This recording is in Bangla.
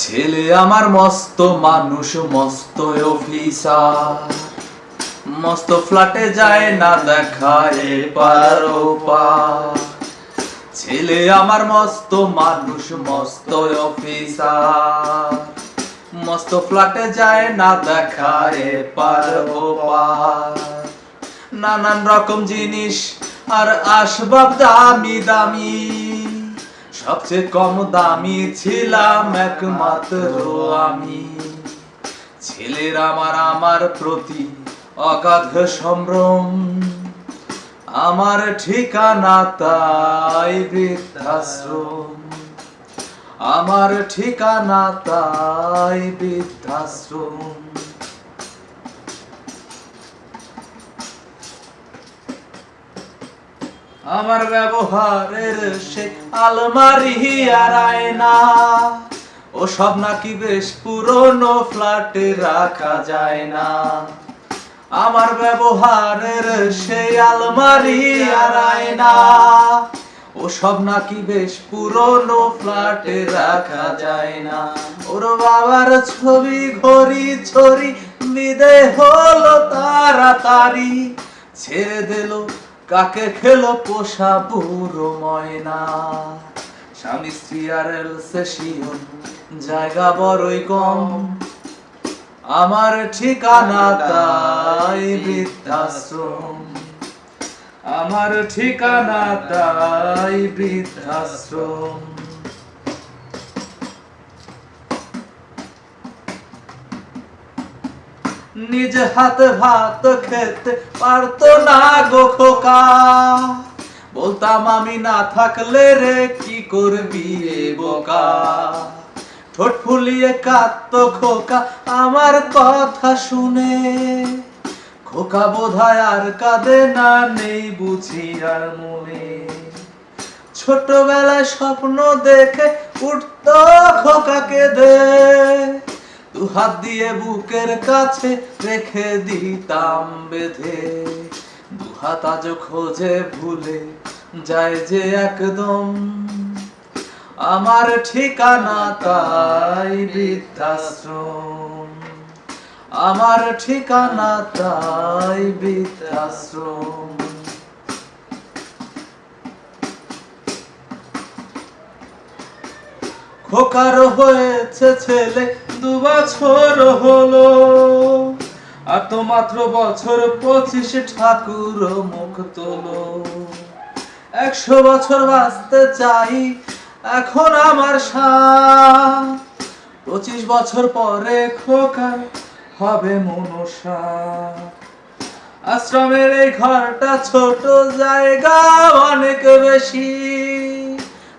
ছেলে আমার মস্ত মানুষ, মস্ত অফিসার। মস্ত ফ্ল্যাটে যায় না দেখায় ওপার ছেলে আমার মস্ত মানুষ, মস্ত অফিসার। মস্ত ফ্ল্যাটে যায় না দেখায় ওপার নানান রকম জিনিস আর আসবাব দামি দামি। সবচেয়ে কম দামি ছিলাম একমাত্র আমি। ছেলের আমার আমার প্রতি অগাধ সম্ভ্রম। আমার ঠিকানা তাই বৃদ্ধাশ্রম। আমার ঠিকানা তাই বৃদ্ধাশ্রম। আমার ব্যবহারের সে আলমারি আর আয়না। ও সব নাকি বেশ পুরনো, ফ্ল্যাটে রাখা যায় না। আমার ব্যবহারের সেই আলমারি আর আয়না। ও সব নাকি বেশ পুরনো, ফ্ল্যাটে রাখা যায় না। ওর বাবার ছবি, ঘড়ি, ছড়ি বিদে হলো তাড়াতাড়ি ছেড়ে দিল। কাকে খেলো পোষা বুড়ো ময়না? স্বামী স্ত্রী আর জায়গা বড়ই কম। আমার ঠিকানা তাই বৃদ্ধাশ্রম। আমার ঠিকানা তাই বৃদ্ধাশ্রম। নিজ হাতে ভাত খেতে পারতো না গো খোকা। বলতাম, আমি না থাকলে রে কি করবি বোকা? ঠোঁট ফুলিয়ে কাঁদত খোকা আমার কথা শুনে। খোকা বোধহয় আর কাঁদে না নেই বুঝি আর মনে। ছোটবেলায় স্বপ্ন দেখে উঠতো খোকাকে দু। হাত দিয়ে বুকের কাছে রেখে দিতাম বেঁধে। দু হাত আজ খোঁজে ভুলে যায় যে একদম। আমার ঠিকানা তাই বৃদ্ধাশ্রম। আমার ঠিকানা তাই বৃদ্ধাশ্রম। খোকার হয়েছে ছেলে, দু বছর হলো। আর তো মাত্র বছর পঁচিশ ঠাকুর মুখ তোলো। একশো বছর বাঁচতে চাই এখন আমার সাথ। পঁচিশ বছর পরে খোকার হবে মনসা। আশ্রমের এই ঘরটা ছোট জায়গা অনেক বেশি।